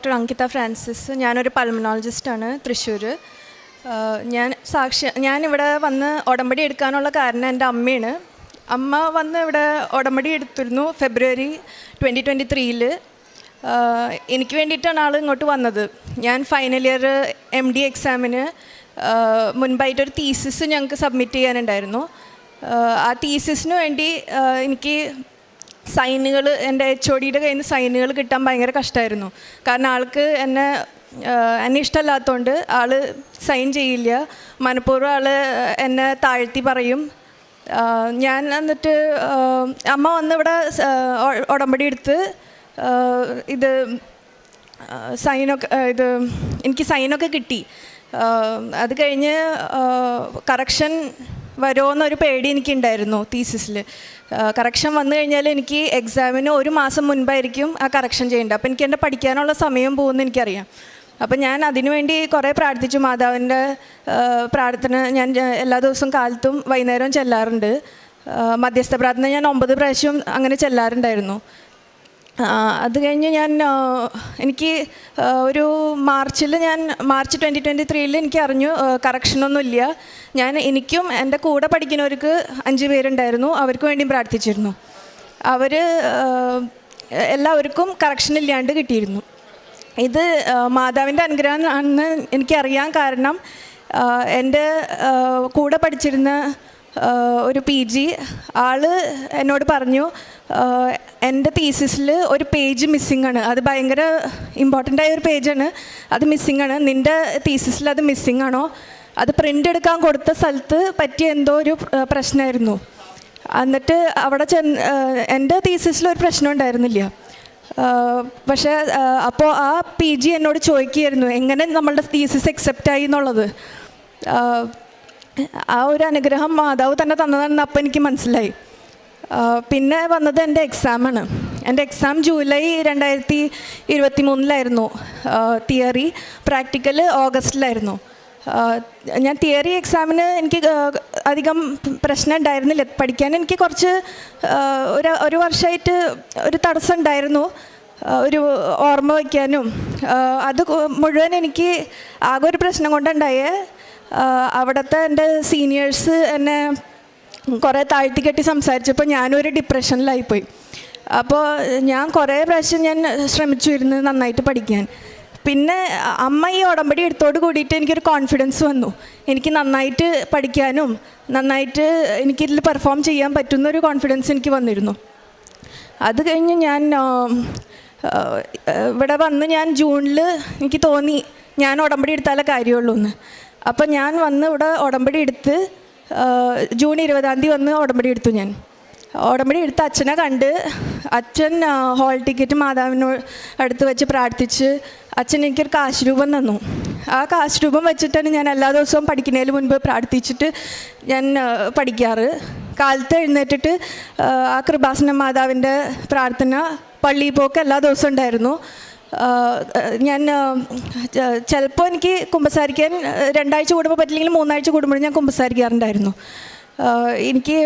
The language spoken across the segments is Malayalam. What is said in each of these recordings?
Doctor Ankita Francis. ഞാനൊരു പൾമനോളജിസ്റ്റാണ് തൃശ്ശൂർ ഞാൻ സാക്ഷി ഞാനിവിടെ വന്ന് ഉടമ്പടി എടുക്കാനുള്ള കാരണം എന്റെ അമ്മയാണ്. അമ്മ വന്ന് ഇവിടെ ഉടമ്പടി എടുത്തിരുന്നു ഫെബ്രുവരി ട്വന്റി ട്വന്റി ത്രീയിൽ എനിക്ക് വേണ്ടിയിട്ടാണ് ആൾ ഇങ്ങോട്ട് വന്നത്. ഞാൻ ഫൈനൽ ഇയർ എം ഡി എക്സാമിന് മുൻപായിട്ടൊരു തീസിസ് ഞങ്ങൾക്ക് സബ്മിറ്റ് ചെയ്യാനുണ്ടായിരുന്നു. ആ തീസിസിന് വേണ്ടി എനിക്ക് സൈനുകൾ എന്റെ എച്ച് ഒ ഡിയുടെ കയ്യിൽ നിന്ന് സൈനുകൾ കിട്ടാൻ ഭയങ്കര കഷ്ടമായിരുന്നു. കാരണം ആൾക്ക് എന്നെ എന്നെ ഇഷ്ടമല്ലാത്തതുകൊണ്ട് ആൾ സൈൻ ചെയ്യില്ല. മനഃപൂർവം ആൾ എന്നെ താഴ്ത്തി പറയും. ഞാൻ എന്നിട്ട് അമ്മ വന്ന് ഇവിടെ ഉടമ്പടി എടുത്ത് ഇത് സൈനൊക്കെ ഇത് എനിക്ക് സൈനൊക്കെ കിട്ടി. അത് കഴിഞ്ഞ് കറക്ഷൻ വരുമോ എന്നൊരു പേടി എനിക്കുണ്ടായിരുന്നു തീസിസിൽ കറക്ഷൻ വന്നു കഴിഞ്ഞാൽ എനിക്ക് എക്സാമിന് ഒരു മാസം മുൻപായിരിക്കും ആ കറക്ഷൻ ചെയ്യേണ്ടത്. അപ്പോൾ എനിക്ക് എന്റെ പഠിക്കാനുള്ള സമയം പോകുമെന്ന് എനിക്കറിയാം. അപ്പം ഞാൻ അതിനുവേണ്ടി കുറേ പ്രാർത്ഥിച്ചു. മാതാവിന്റെ പ്രാർത്ഥന ഞാൻ എല്ലാ ദിവസവും കാലത്തും വൈകുന്നേരവും ചെല്ലാറുണ്ട്. മധ്യസ്ഥ പ്രാർത്ഥന ഞാൻ ഒമ്പത് പ്രാവശ്യം അങ്ങനെ ചെല്ലാറുണ്ടായിരുന്നു. അത് കഴിഞ്ഞ് ഞാൻ എനിക്ക് ഒരു മാർച്ചിൽ ഞാൻ മാർച്ച് ട്വന്റി ട്വന്റി ത്രീയിൽ എനിക്ക് അറിഞ്ഞു കറക്ഷനൊന്നുമില്ല ഞാൻ എനിക്കും എന്റെ കൂടെ പഠിക്കുന്നവർക്ക് അഞ്ച് പേരുണ്ടായിരുന്നു. അവർക്ക് വേണ്ടിയും പ്രാർത്ഥിച്ചിരുന്നു. അവർ എല്ലാവർക്കും കറക്ഷൻ ഇല്ലാണ്ട് കിട്ടിയിരുന്നു. ഇത് മാതാവിന്റെ അനുഗ്രഹം ആണെന്ന് എനിക്കറിയാൻ കാരണം എന്റെ കൂടെ പഠിച്ചിരുന്ന ഒരു പി ജി ആൾ എന്നോട് പറഞ്ഞു എന്റെ തീസിസിൽ ഒരു പേജ് മിസ്സിംഗ് ആണ്. അത് ഭയങ്കര ഇമ്പോർട്ടന്റ് ആയ ഒരു പേജാണ് അത് മിസ്സിംഗ് ആണ്. നിന്റെ തീസിസിൽ അത് മിസ്സിംഗ് ആണോ? അത് പ്രിന്റ് എടുക്കാൻ കൊടുത്ത സ്ഥലത്ത് പറ്റിയ എന്തോ ഒരു പ്രശ്നമായിരുന്നു. എന്നിട്ട് അവിടെ ചെന്ന് എന്റെ തീസിസിൽ ഒരു പ്രശ്നം ഉണ്ടായിരുന്നില്ല. പക്ഷേ അപ്പോൾ ആ പി ജി എന്നോട് ചോദിക്കുകയായിരുന്നു എങ്ങനെ നമ്മളുടെ തീസിസ് അക്സെപ്റ്റ് ആയി എന്നുള്ളത്? ആ ഒരു അനുഗ്രഹം മാതാവ് തന്നെ തന്നതാണെന്ന് അപ്പം എനിക്ക് മനസ്സിലായി. പിന്നെ വന്നത് എന്റെ എക്സാമാണ് എന്റെ എക്സാം ജൂലൈ രണ്ടായിരത്തി ഇരുപത്തി മൂന്നിലായിരുന്നു തിയറി പ്രാക്ടിക്കൽ ഓഗസ്റ്റിലായിരുന്നു. ഞാൻ തിയറി എക്സാമിന് എനിക്ക് അധികം പ്രശ്നം ഉണ്ടായിരുന്നില്ല. പഠിക്കാൻ എനിക്ക് കുറച്ച് ഒരു ഒരു വർഷമായിട്ട് ഒരു തടസ്സം ഉണ്ടായിരുന്നു. ഒരു ഓർമ്മ വയ്ക്കാനും അത് മുഴുവൻ എനിക്ക് ആകെ ഒരു പ്രശ്നം കൊണ്ടുണ്ടായേ അവിടുത്തെ എന്റെ സീനിയേഴ്സ് എന്നെ കുറേ താഴ്ത്തി കെട്ടി സംസാരിച്ചപ്പോൾ ഞാനൊരു ഡിപ്രഷനിലായിപ്പോയി അപ്പോൾ ഞാൻ കുറേ പ്രാവശ്യം ഞാൻ ശ്രമിച്ചിരുന്നു നന്നായിട്ട് പഠിക്കാൻ. പിന്നെ അമ്മ ഈ ഉടമ്പടി എടുത്തോട് കൂടിയിട്ട് എനിക്കൊരു കോൺഫിഡൻസ് വന്നു. എനിക്ക് നന്നായിട്ട് പഠിക്കാനും നന്നായിട്ട് എനിക്കിതിൽ പെർഫോം ചെയ്യാൻ പറ്റുന്ന ഒരു കോൺഫിഡൻസ് എനിക്ക് വന്നിരുന്നു. അത് കഴിഞ്ഞ് ഞാൻ ഇവിടെ വന്ന് ഞാൻ ജൂണിൽ എനിക്ക് തോന്നി ഞാൻ ഉടമ്പടി എടുത്താലേ കാര്യമുള്ളൂ എന്ന് അപ്പം ഞാൻ വന്ന് ഇവിടെ ഉടമ്പടി എടുത്ത് ജൂൺ ഇരുപതാം തീയതി വന്ന് ഉടമ്പടി എടുത്തു ഞാൻ. ഉടമ്പടി എടുത്ത് അച്ഛനെ കണ്ട് അച്ഛൻ ഹോൾ ടിക്കറ്റ് മാതാവിനോട് അടുത്ത് വെച്ച് പ്രാർത്ഥിച്ച് അച്ഛൻ എനിക്കൊരു കാശ് രൂപം തന്നു. ആ കാശ് രൂപം വെച്ചിട്ടാണ് ഞാൻ എല്ലാ ദിവസവും പഠിക്കുന്നതിന് മുൻപ് പ്രാർത്ഥിച്ചിട്ട് ഞാൻ പഠിക്കാറ്. കാലത്ത് എഴുന്നേറ്റിട്ട് ആ, കൃപാസന മാതാവിന്റെ പ്രാർത്ഥന പള്ളിയിൽ പോക്ക് എല്ലാ ദിവസവും ഉണ്ടായിരുന്നു. ഞാൻ ചിലപ്പോൾ എനിക്ക് കുമ്പസാരിക്കാൻ രണ്ടാഴ്ച കൂടുമ്പോൾ പറ്റില്ലെങ്കിൽ മൂന്നാഴ്ച കൂടുമ്പോഴും ഞാൻ കുമ്പസാരിക്കാറുണ്ടായിരുന്നു. എനിക്ക്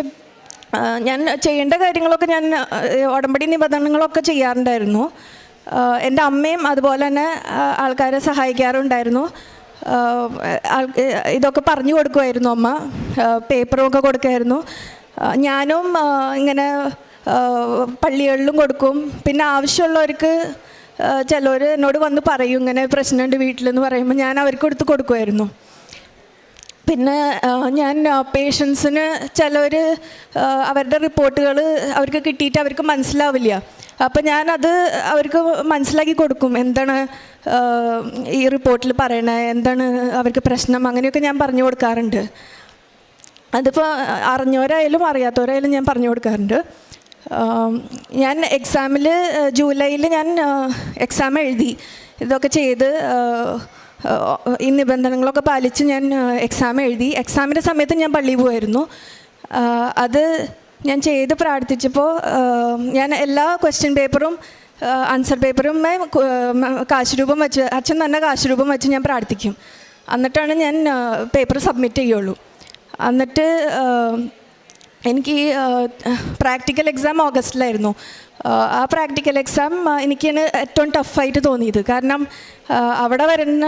ഞാൻ ചെയ്യേണ്ട കാര്യങ്ങളൊക്കെ ഞാൻ ഉടമ്പടി നിബന്ധനകളൊക്കെ ചെയ്യാറുണ്ടായിരുന്നു. എന്റെ അമ്മയും അതുപോലെ തന്നെ ആൾക്കാരെ സഹായിക്കാറുണ്ടായിരുന്നു. ഇതൊക്കെ പറഞ്ഞു കൊടുക്കുമായിരുന്നു അമ്മ. പേപ്പറും ഒക്കെ കൊടുക്കുമായിരുന്നു. ഞാനും ഇങ്ങനെ പള്ളികളിലും കൊടുക്കും. പിന്നെ ആവശ്യമുള്ളവർക്ക് ചിലവർ എന്നോട് വന്ന് പറയും ഇങ്ങനെ പ്രശ്നമുണ്ട് വീട്ടിലെന്ന് പറയുമ്പോൾ ഞാൻ അവർക്ക് എടുത്ത് കൊടുക്കുമായിരുന്നു. പിന്നെ ഞാൻ പേഷ്യൻസിന് ചിലവർ അവരുടെ റിപ്പോർട്ടുകൾ അവർക്ക് കിട്ടിയിട്ട് അവർക്ക് മനസ്സിലാവില്ല. അപ്പം ഞാനത് അവർക്ക് മനസ്സിലാക്കി കൊടുക്കും. എന്താണ് ഈ റിപ്പോർട്ടിൽ പറയണേ എന്താണ് അവർക്ക് പ്രശ്നം അങ്ങനെയൊക്കെ ഞാൻ പറഞ്ഞു കൊടുക്കാറുണ്ട്. അതിപ്പോൾ അറിഞ്ഞവരായാലും അറിയാത്തവരായാലും ഞാൻ പറഞ്ഞു കൊടുക്കാറുണ്ട്. ഞാൻ എക്സാമിൽ ജൂലൈയിൽ ഞാൻ എക്സാം എഴുതി. ഇതൊക്കെ ചെയ്ത് ഈ നിബന്ധനകളൊക്കെ പാലിച്ച് ഞാൻ എക്സാം എഴുതി. എക്സാമിന്റെ സമയത്ത് ഞാൻ പള്ളിയിൽ പോയിരുന്നു. അത് ഞാൻ ചെയ്ത് പ്രാർത്ഥിച്ചപ്പോൾ ഞാൻ എല്ലാ ക്വസ്റ്റ്യൻ പേപ്പറും ആൻസർ പേപ്പറും കാശ് രൂപം വെച്ച് അച്ഛൻ തന്നെ കാശ് രൂപം വെച്ച് ഞാൻ പ്രാർത്ഥിക്കും. എന്നിട്ടാണ് ഞാൻ പേപ്പർ സബ്മിറ്റ് ചെയ്യുള്ളൂ. എന്നിട്ട് എനിക്ക് പ്രാക്ടിക്കൽ എക്സാം ഓഗസ്റ്റിലായിരുന്നു. ആ, പ്രാക്ടിക്കൽ എക്സാം എനിക്കാണ് ഏറ്റവും ടഫായിട്ട് തോന്നിയത്. കാരണം അവിടെ വരുന്ന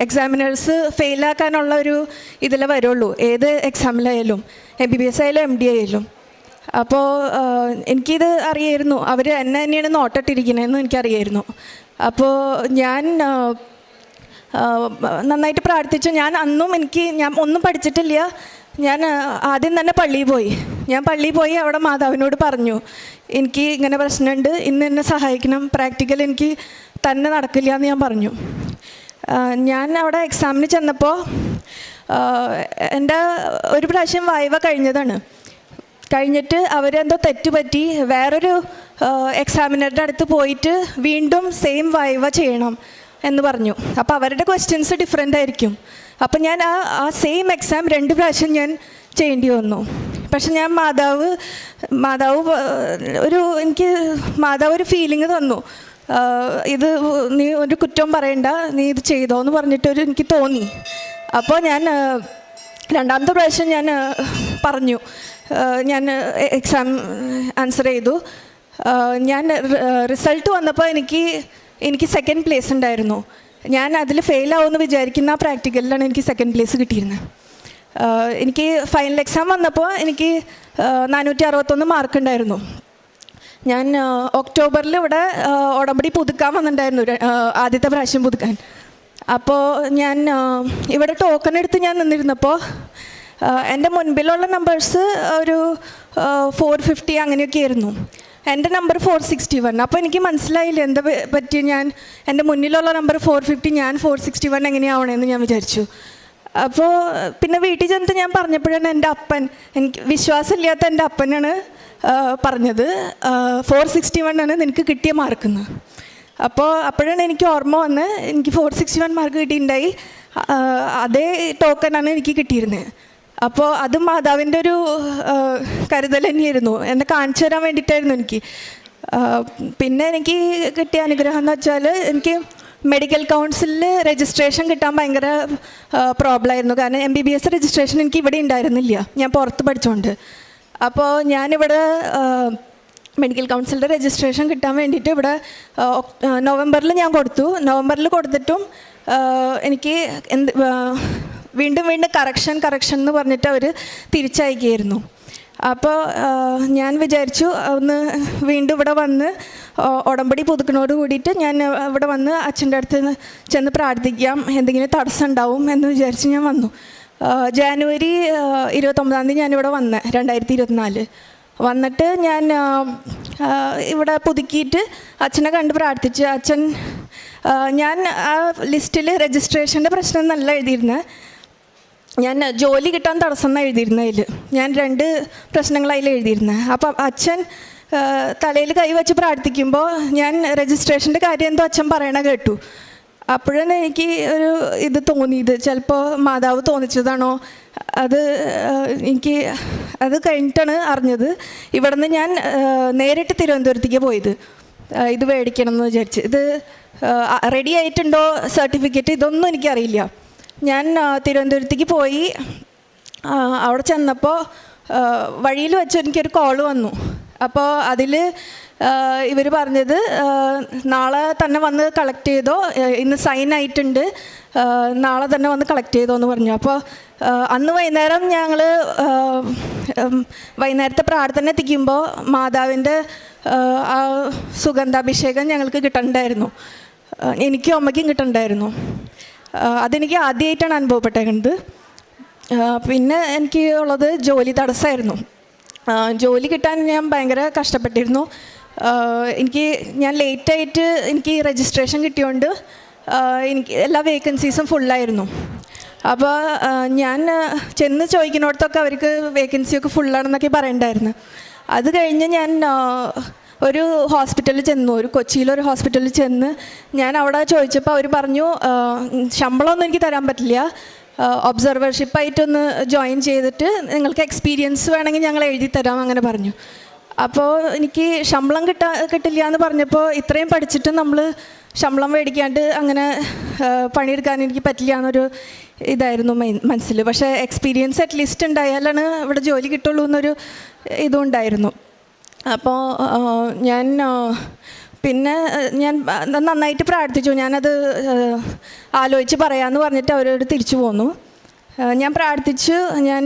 എക്സാമിനേഴ്സ് ഫെയിലാക്കാനുള്ള ഒരു ഇതിൽ വരുള്ളൂ. ഏത് എക്സാമിലായാലും എം ബി ബി എസ് ആയാലും എം ഡി ആയാലും. അപ്പോൾ എനിക്കിത് അറിയായിരുന്നു. അവർ എന്നെ തന്നെയാണ് നോട്ടിട്ടിരിക്കുന്നതെന്ന് എനിക്കറിയായിരുന്നു. അപ്പോൾ ഞാൻ നന്നായിട്ട് പ്രാർത്ഥിച്ചു. ഞാൻ അന്നും എനിക്ക് ഞാൻ ഒന്നും പഠിച്ചിട്ടില്ല. ഞാൻ ആദ്യം തന്നെ പള്ളിയിൽ പോയി. ഞാൻ പള്ളിയിൽ പോയി അവിടെ മാതാവിനോട് പറഞ്ഞു എനിക്ക് ഇങ്ങനെ പ്രശ്നമുണ്ട് ഇന്ന് എന്നെ സഹായിക്കണം. പ്രാക്ടിക്കൽ എനിക്ക് തന്നെ നടക്കില്ല എന്ന് ഞാൻ പറഞ്ഞു. ഞാൻ അവിടെ എക്സാമിന് ചെന്നപ്പോൾ എന്റെ ഒരു പ്രാവശ്യം വായ്പ കഴിഞ്ഞതാണ്. കഴിഞ്ഞിട്ട് അവരെന്തോ തെറ്റുപറ്റി വേറൊരു എക്സാമിനറുടെ അടുത്ത് പോയിട്ട് വീണ്ടും സെയിം വൈവ ചെയ്യണം എന്ന് പറഞ്ഞു. അപ്പോൾ അവരുടെ ക്വസ്റ്റ്യൻസ് ഡിഫറെന്റ് ആയിരിക്കും. അപ്പോൾ ഞാൻ ആ ആ സെയിം എക്സാം രണ്ട് പ്രാവശ്യം ഞാൻ ചെയ്യേണ്ടി വന്നു. പക്ഷെ ഞാൻ മാതാവ് മാതാവ് ഒരു എനിക്ക് മാതാവ് ഒരു ഫീലിംഗ് തന്നു. ഇത് നീ ഒരു കുറ്റം പറയണ്ട നീ ഇത് ചെയ്തോ എന്ന് പറഞ്ഞിട്ടൊരു എനിക്ക് തോന്നി. അപ്പോൾ ഞാൻ രണ്ടാമത്തെ പ്രാവശ്യം ഞാൻ പറഞ്ഞു. ഞാൻ എക്സാം ആൻസർ ചെയ്തു. ഞാൻ റിസൾട്ട് വന്നപ്പോൾ എനിക്ക് എനിക്ക് സെക്കൻഡ് പ്ലേസ് ഉണ്ടായിരുന്നു. ഞാൻ അതിൽ ഫെയിലാവുമെന്ന് വിചാരിക്കുന്ന പ്രാക്ടിക്കലിലാണ് എനിക്ക് സെക്കൻഡ് പ്ലേസ് കിട്ടിയിരുന്നത്. എനിക്ക് ഫൈനൽ എക്സാം വന്നപ്പോൾ എനിക്ക് നാനൂറ്റി അറുപത്തൊന്ന് മാർക്ക് ഉണ്ടായിരുന്നു. ഞാൻ ഒക്ടോബറിൽ ഇവിടെ ഉടമ്പടി പുതുക്കാൻ വന്നിട്ടുണ്ടായിരുന്നു ആദ്യത്തെ പ്രാവശ്യം പുതുക്കാൻ. അപ്പോൾ ഞാൻ ഇവിടെ ടോക്കൺ എടുത്ത് ഞാൻ നിന്നിരുന്നപ്പോൾ എന്റെ മുൻപിലുള്ള നമ്പേഴ്സ് ഒരു ഫോർ ഫിഫ്റ്റി അങ്ങനെയൊക്കെ ആയിരുന്നു എന്റെ നമ്പർ ഫോർ സിക്സ്റ്റി വൺ അപ്പോൾ എനിക്ക് മനസ്സിലായില്ല എന്താ പറ്റി ഞാൻ? എന്റെ മുന്നിലുള്ള നമ്പർ ഫോർ ഫിഫ്റ്റി ഞാൻ ഫോർ സിക്സ്റ്റി വൺ എങ്ങനെയാവണമെന്ന് ഞാൻ വിചാരിച്ചു. അപ്പോൾ പിന്നെ വീട്ടിൽ ചെന്നിട്ട് ഞാൻ പറഞ്ഞപ്പോഴാണ് എന്റെ അപ്പൻ എനിക്ക് വിശ്വാസമില്ലാത്ത എന്റെ അപ്പനാണ് പറഞ്ഞത്. ഫോർ സിക്സ്റ്റി വൺ ആണ് നിനക്ക് കിട്ടിയ മാർക്കെന്ന്. അപ്പോൾ അപ്പോഴാണ് എനിക്ക് ഓർമ്മ വന്ന് എനിക്ക് ഫോർ സിക്സ്റ്റി വൺ മാർക്ക് കിട്ടിയിട്ടുണ്ടായി. അതേ ടോക്കണാണ് എനിക്ക് കിട്ടിയിരുന്നത് അപ്പോൾ അത് മാതാവിന്റെ ഒരു കരുതൽ തന്നെയായിരുന്നു. എന്നെ കാണിച്ചു തരാൻ വേണ്ടിയിട്ടായിരുന്നു എനിക്ക്. പിന്നെ എനിക്ക് കിട്ടിയ അനുഗ്രഹം എന്ന് വെച്ചാൽ എനിക്ക് മെഡിക്കൽ കൗൺസിലിൽ രജിസ്ട്രേഷൻ കിട്ടാൻ ഭയങ്കര പ്രോബ്ലം ആയിരുന്നു. കാരണം M B B S registration എനിക്ക് ഇവിടെ ഉണ്ടായിരുന്നില്ല. ഞാൻ പുറത്ത് പഠിച്ചുകൊണ്ട് അപ്പോൾ ഞാനിവിടെ മെഡിക്കൽ കൗൺസിലിന്റെ രജിസ്ട്രേഷൻ കിട്ടാൻ വേണ്ടിയിട്ട് ഇവിടെ നവംബറിൽ ഞാൻ കൊടുത്തു. നവംബറിൽ കൊടുത്തിട്ടും എനിക്ക് എന്ത് വീണ്ടും വീണ്ടും കറക്ഷൻ കറക്ഷൻ എന്ന് പറഞ്ഞിട്ട് അവർ തിരിച്ചയക്കുകയായിരുന്നു. അപ്പോൾ ഞാൻ വിചാരിച്ചു ഒന്ന് വീണ്ടും ഇവിടെ വന്ന് ഉടമ്പടി പുതുക്കണോട് കൂടിയിട്ട് ഞാൻ ഇവിടെ വന്ന് അച്ഛന്റെ അടുത്ത് ചെന്ന് പ്രാർത്ഥിക്കാം എന്തെങ്കിലും തടസ്സം ഉണ്ടാവും എന്ന് വിചാരിച്ച് ഞാൻ വന്നു. ജാനുവരി ഇരുപത്തൊമ്പതാം തീയതി ഞാനിവിടെ വന്ന് രണ്ടായിരത്തി ഇരുപത്തിനാല് വന്നിട്ട് ഞാൻ ഇവിടെ പുതുക്കിയിട്ട് അച്ഛനെ കണ്ട് പ്രാർത്ഥിച്ച് അച്ഛൻ ഞാൻ ആ ലിസ്റ്റിൽ രജിസ്ട്രേഷന്റെ പ്രശ്നം എന്നല്ല എഴുതിയിരുന്നത് ഞാൻ ജോലി കിട്ടാൻ തടസ്സം എന്നാണ് എഴുതിയിരുന്നതിൽ ഞാൻ രണ്ട് പ്രശ്നങ്ങൾ അതിൽ എഴുതിയിരുന്നത് അപ്പം അച്ഛൻ തലയിൽ കൈവച്ച് പ്രാർത്ഥിക്കുമ്പോൾ ഞാൻ രജിസ്ട്രേഷന്റെ കാര്യം എന്തോ അച്ഛൻ പറയണ കേട്ടു. അപ്പോഴാണ് എനിക്ക് ഒരു ഇത് തോന്നിയത്. ചിലപ്പോൾ മാതാവ് തോന്നിച്ചതാണോ? അത് എനിക്ക് അത് കഴിഞ്ഞിട്ടാണ് അറിഞ്ഞത്. ഇവിടുന്ന് ഞാൻ നേരിട്ട് തിരുവനന്തപുരത്തേക്ക് പോയത്. ഇത് മേടിക്കണം എന്ന് വിചാരിച്ച്. ഇത് റെഡി ആയിട്ടുണ്ടോ സർട്ടിഫിക്കറ്റ്? ഇതൊന്നും എനിക്കറിയില്ല. ഞാൻ തിരുവനന്തപുരത്തേക്ക് പോയി. അവിടെ ചെന്നപ്പോൾ വഴിയിൽ വെച്ച് എനിക്കൊരു കോൾ വന്നു. അപ്പോൾ അതിൽ ഇവർ പറഞ്ഞത് നാളെ തന്നെ വന്ന് കളക്ട് ചെയ്തോ ഇന്ന് സൈൻ ആയിട്ടുണ്ട് നാളെ തന്നെ വന്ന് കളക്ട് ചെയ്തോ എന്ന് പറഞ്ഞു. അപ്പോൾ അന്ന് വൈകുന്നേരം ഞങ്ങൾ വൈകുന്നേരത്തെ പ്രാർത്ഥന എത്തിക്കുമ്പോൾ മാതാവിന്റെ ആ, സുഗന്ധാഭിഷേകം ഞങ്ങൾക്ക് കിട്ടണ്ടായിരുന്നു. എനിക്കും അമ്മയ്ക്കും കിട്ടണ്ടായിരുന്നു. അതെനിക്ക് ആദ്യമായിട്ടാണ് അനുഭവപ്പെട്ടേക്കുന്നത്. പിന്നെ എനിക്ക് ഉള്ളത് ജോലി തടസ്സമായിരുന്നു. ജോലി കിട്ടാൻ ഞാൻ ഭയങ്കര കഷ്ടപ്പെട്ടിരുന്നു. എനിക്ക് ഞാൻ ലേറ്റായിട്ട് എനിക്ക് രജിസ്ട്രേഷൻ കിട്ടിയോണ്ട് എനിക്ക് എല്ലാ വേക്കൻസീസും ഫുള്ളായിരുന്നു അപ്പോൾ ഞാൻ ചെന്ന് ചോദിക്കുന്നിടത്തൊക്കെ അവർക്ക് വേക്കൻസിയൊക്കെ ഫുള്ളാണെന്നൊക്കെ പറയണ്ടായിരുന്നു. അത് കഴിഞ്ഞ് ഞാൻ ഒരു ഹോസ്പിറ്റലിൽ ചെന്നു. ഒരു കൊച്ചിയിലൊരു ഹോസ്പിറ്റലിൽ ചെന്ന് ഞാൻ അവിടെ ചോദിച്ചപ്പോൾ അവർ പറഞ്ഞു ശമ്പളമൊന്നും എനിക്ക് തരാൻ പറ്റില്ല. ഒബ്സർവർഷിപ്പായിട്ടൊന്ന് ജോയിൻ ചെയ്തിട്ട് നിങ്ങൾക്ക് എക്സ്പീരിയൻസ് വേണമെങ്കിൽ ഞങ്ങൾ എഴുതി തരാം അങ്ങനെ പറഞ്ഞു. അപ്പോൾ എനിക്ക് ശമ്പളം കിട്ടാ കിട്ടില്ല എന്ന് പറഞ്ഞപ്പോൾ ഇത്രയും പഠിച്ചിട്ട് നമ്മൾ ശമ്പളം മേടിക്കാണ്ട് അങ്ങനെ പണിയെടുക്കാൻ എനിക്ക് പറ്റില്ല എന്നൊരു ഇതായിരുന്നു മനസ്സിൽ പക്ഷേ എക്സ്പീരിയൻസ് അറ്റ്ലീസ്റ്റ് ഉണ്ടായാലാണ് ഇവിടെ ജോലി കിട്ടുള്ളൂ എന്നൊരു ഇതും ഉണ്ടായിരുന്നു അപ്പോൾ ഞാൻ പിന്നെ ഞാൻ നന്നായിട്ട് പ്രാർത്ഥിച്ചു. ഞാനത് ആലോചിച്ച് പറയാമെന്ന് പറഞ്ഞിട്ട് അവരോട് തിരിച്ചു പോന്നു. ഞാൻ പ്രാർത്ഥിച്ച് ഞാൻ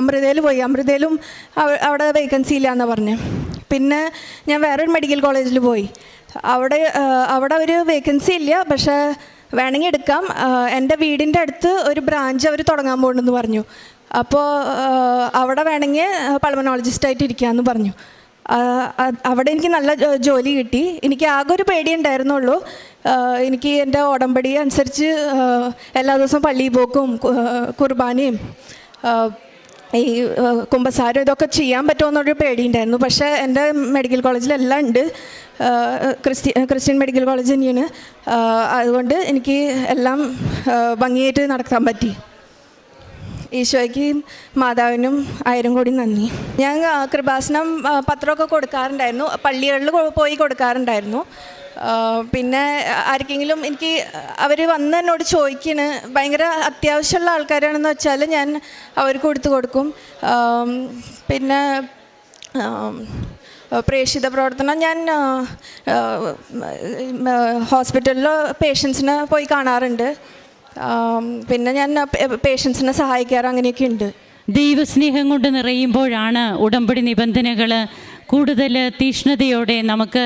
അമൃതയിൽ പോയി. അമൃതയിലും അവിടെ വേക്കൻസി ഇല്ല എന്ന് പറഞ്ഞു. പിന്നെ ഞാൻ വേറൊരു മെഡിക്കൽ കോളേജിൽ പോയി. അവിടെ അവിടെ ഒരു വേക്കൻസി ഇല്ല. പക്ഷേ വേണമെങ്കിൽ എടുക്കാം. എന്റെ വീടിന്റെ അടുത്ത് ഒരു ബ്രാഞ്ച് അവർ തുടങ്ങാൻ പോകണമെന്ന് പറഞ്ഞു. അപ്പോൾ അവിടെ വേണമെങ്കിൽ പൾമനോളജിസ്റ്റായിട്ട് ഇരിക്കാമെന്ന് പറഞ്ഞു. അവിടെ എനിക്ക് നല്ല ജോലി കിട്ടി. എനിക്ക് ആകെ ഒരു പേടി ഉണ്ടായിരുന്നുള്ളൂ. എനിക്ക് എന്റെ ഉടമ്പടി അനുസരിച്ച് എല്ലാ ദിവസവും പള്ളിയിൽ പോക്കും കുർബാനയും ഈ കുമ്പസാരം ഇതൊക്കെ ചെയ്യാൻ പറ്റുമെന്നൊരു പേടിയുണ്ടായിരുന്നു പക്ഷേ എന്റെ മെഡിക്കൽ കോളേജിലെല്ലാം ഉണ്ട്. ആ, ക്രിസ്ത്യ ക്രിസ്ത്യൻ മെഡിക്കൽ കോളേജ് തന്നെയാണ്. അതുകൊണ്ട് എനിക്ക് എല്ലാം ഭംഗിയായിട്ട് നടക്കാൻ പറ്റി. ഈശോയ്ക്ക് മാതാവിനും ആയിരം കോടി നന്ദി. ഞാൻ കൃപാസനം പത്രമൊക്കെ കൊടുക്കാറുണ്ടായിരുന്നു. പള്ളികളിൽ പോയി കൊടുക്കാറുണ്ടായിരുന്നു. പിന്നെ ആർക്കെങ്കിലും എനിക്ക് അവർ വന്ന് എന്നോട് ചോദിക്കണ് ഭയങ്കര അത്യാവശ്യമുള്ള ആൾക്കാരാണെന്ന് വെച്ചാൽ ഞാൻ അവർക്ക് കൊടുത്തു കൊടുക്കും. പിന്നെ പ്രേക്ഷിത പ്രവർത്തനം ഞാൻ ഹോസ്പിറ്റലിൽ പേഷ്യൻസിനെ പോയി കാണാറുണ്ട്. പിന്നെ ഞാൻ പേഷ്യൻസിനെ സഹായിക്കാറ് അങ്ങനെയൊക്കെ ഉണ്ട്. ദൈവസ്നേഹം കൊണ്ട് നിറയുമ്പോഴാണ് ഉടമ്പടി നിബന്ധനകൾ കൂടുതൽ തീഷ്ണതയോടെ നമുക്ക്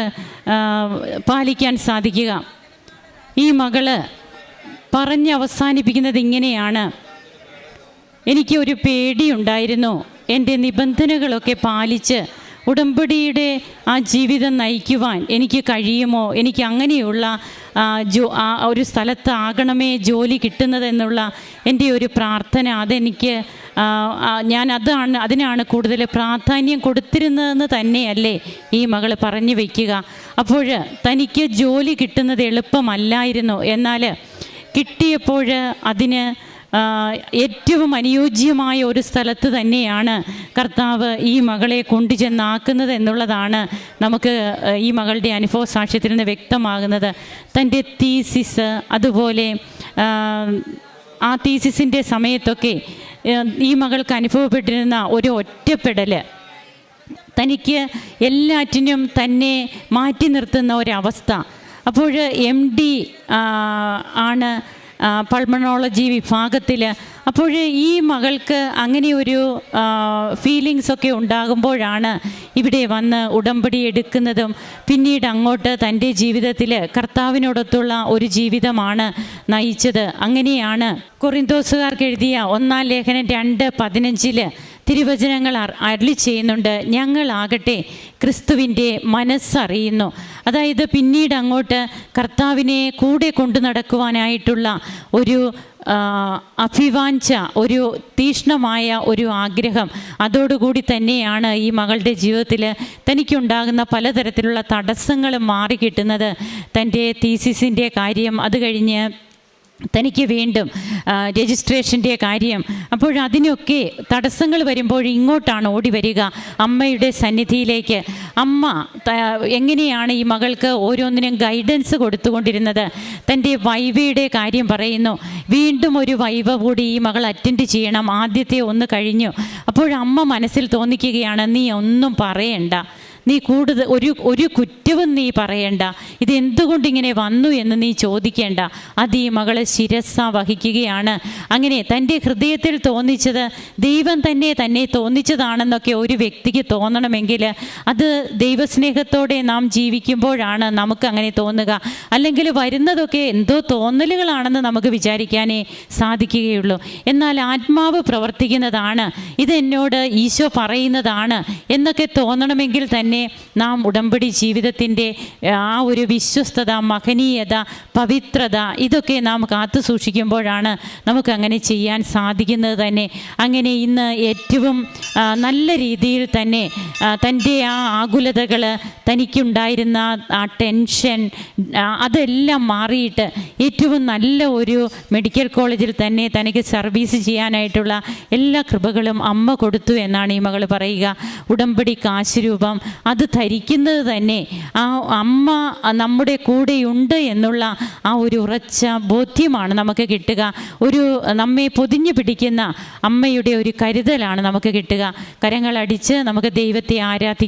പാലിക്കാൻ സാധിക്കുക. ഈ മകൾ പറഞ്ഞ് അവസാനിപ്പിക്കുന്നത് ഇങ്ങനെയാണ്. എനിക്ക് ഒരു പേടിയുണ്ടായിരുന്നു. എന്റെ നിബന്ധനകളൊക്കെ പാലിച്ച് ഉടമ്പടിയുടെ ആ ജീവിതം നയിക്കുവാൻ എനിക്ക് കഴിയുമോ? എനിക്ക് അങ്ങനെയുള്ള ജോ ഒരു സ്ഥലത്ത് ആകണമേ ജോലി കിട്ടുന്നതെന്നുള്ള എന്റെ ഒരു പ്രാർത്ഥന അതെനിക്ക് ഞാൻ അതാണ് അതിനാണ് കൂടുതൽ പ്രാധാന്യം കൊടുത്തിരുന്നതെന്ന് തന്നെയല്ലേ ഈ മകൾ പറഞ്ഞു വയ്ക്കുക അപ്പോൾ തനിക്ക് ജോലി കിട്ടുന്നത് എളുപ്പമല്ലായിരുന്നു. എന്നാൽ കിട്ടിയപ്പോൾ അതിന് ഏറ്റവും അനുയോജ്യമായ ഒരു സ്ഥലത്ത് തന്നെയാണ് കർത്താവ് ഈ മകളെ കൊണ്ടുചെന്നാക്കുന്നത് എന്നുള്ളതാണ് നമുക്ക് ഈ മകളുടെ അനുഭവ സാക്ഷ്യത്തിൽ നിന്ന് വ്യക്തമാകുന്നത്. തന്റെ തീസിസ് അതുപോലെ ആ, തീസിസിന്റെ സമയത്തൊക്കെ ഈ മകൾക്ക് അനുഭവപ്പെട്ടിരുന്ന ഒരു ഒറ്റപ്പെടൽ തനിക്ക് എല്ലാറ്റിനും തന്നെ മാറ്റി നിർത്തുന്ന ഒരവസ്ഥ. അപ്പോൾ എം ഡി ആണ് പൾമണോളജി വിഭാഗത്തിൽ അപ്പോൾ ഈ മകൾക്ക് അങ്ങനെ ഒരു ഫീലിങ്സ് ഒക്കെ ഉണ്ടാകുമ്പോഴാണ് ഇവിടെ വന്ന് ഉടമ്പടി എടുക്കുന്നതും പിന്നീട് അങ്ങോട്ട് തന്റെ ജീവിതത്തിൽ കർത്താവിനോടൊത്തുള്ള ഒരു ജീവിതമാണ് നയിച്ചത്. അങ്ങനെയാണ് കൊറിന്തോസുകാർക്ക് എഴുതിയ ഒന്നാം ലേഖനം രണ്ട് പതിനഞ്ചിൽ തിരുവചനങ്ങൾ അരളി ചെയ്യുന്നുണ്ട്. ഞങ്ങളാകട്ടെ ക്രിസ്തുവിന്റെ മനസ്സറിയുന്നു. അതായത് പിന്നീട് അങ്ങോട്ട് കർത്താവിനെ കൂടെ കൊണ്ടു നടക്കുവാനായിട്ടുള്ള ഒരു അഭിവാഞ്ച ഒരു തീഷ്ണമായ ഒരു ആഗ്രഹം അതോടുകൂടി തന്നെയാണ് ഈ മകളുടെ ജീവിതത്തിൽ തനിക്കുണ്ടാകുന്ന പലതരത്തിലുള്ള തടസ്സങ്ങളും മാറിക്കിട്ടുന്നത്. തന്റെ തീസിസിന്റെ കാര്യം അത് കഴിഞ്ഞ് തനിക്ക് വീണ്ടും രജിസ്ട്രേഷന്റെ കാര്യം. അപ്പോഴതിനൊക്കെ തടസ്സങ്ങൾ വരുമ്പോൾ ഇങ്ങോട്ടാണ് ഓടി വരിക അമ്മയുടെ സന്നിധിയിലേക്ക്. അമ്മ എങ്ങനെയാണ് ഈ മകൾക്ക് ഓരോന്നിനും ഗൈഡൻസ് കൊടുത്തുകൊണ്ടിരുന്നത്? തന്റെ വൈവയുടെ കാര്യം പറയുന്നു. വീണ്ടും ഒരു വൈവ കൂടി ഈ മകൾ അറ്റൻഡ് ചെയ്യണം. ആദ്യത്തെ ഒന്ന് കഴിഞ്ഞു. അപ്പോഴമ്മ മനസ്സിൽ തോന്നിക്കുകയാണ് നീ ഒന്നും പറയണ്ട. നീ കൂടുതൽ ഒരു ഒരു കുറ്റവും നീ പറയണ്ട. ഇത് എന്തുകൊണ്ട് ഇങ്ങനെ വന്നു എന്ന് നീ ചോദിക്കേണ്ട. അത് ഈ മകൾ ശിരസ വഹിക്കുകയാണ്. അങ്ങനെ തന്റെ ഹൃദയത്തിൽ തോന്നിച്ചത് ദൈവം തന്നെ തന്നെ തോന്നിച്ചതാണെന്നൊക്കെ ഒരു വ്യക്തിക്ക് തോന്നണമെങ്കിൽ അത് ദൈവസ്നേഹത്തോടെ നാം ജീവിക്കുമ്പോഴാണ് നമുക്ക് അങ്ങനെ തോന്നുക. അല്ലെങ്കിൽ വരുന്നതൊക്കെ എന്തോ തോന്നലുകളാണെന്ന് നമുക്ക് വിചാരിക്കാനേ സാധിക്കുകയുള്ളൂ. എന്നാൽ ആത്മാവ് പ്രവർത്തിക്കുന്നതാണ്. ഇതെന്നോട് ഈശോ പറയുന്നതാണ് എന്നൊക്കെ തോന്നണമെങ്കിൽ തന്നെ നാം ഉടമ്പടി ജീവിതത്തിന്റെ ആ ഒരു വിശ്വസ്തത മഹനീയത പവിത്രത ഇതൊക്കെ നാം കാത്തു സൂക്ഷിക്കുമ്പോഴാണ് നമുക്ക് അങ്ങനെ ചെയ്യാൻ സാധിക്കുന്നത് തന്നെ. അങ്ങനെ ഇന്ന് ഏറ്റവും നല്ല രീതിയിൽ തന്നെ തന്റെ ആ ആകുലതകൾ തനിക്കുണ്ടായിരുന്ന ആ ടെൻഷൻ അതെല്ലാം മാറിയിട്ട് ഏറ്റവും നല്ല ഒരു മെഡിക്കൽ കോളേജിൽ തന്നെ തനിക്ക് സർവീസ് ചെയ്യാനായിട്ടുള്ള എല്ലാ കൃപകളും അമ്മ കൊടുത്തു എന്നാണ് ഈ മകൾ പറയുക. ഉടമ്പടി കാശ് രൂപം അത് ധരിക്കുന്നത് തന്നെ. ആ അമ്മ നമ്മുടെ കൂടെയുണ്ട് എന്നുള്ള ആ ഒരു ഉറച്ച ബോധ്യമാണ് നമുക്ക് കിട്ടുക. ഒരു നമ്മെ പൊതിഞ്ഞു പിടിക്കുന്ന അമ്മയുടെ ഒരു കരുതലാണ് നമുക്ക് കിട്ടുക. കരങ്ങളടിച്ച് നമുക്ക് ദൈവത്തെ ആരാധിക്കാം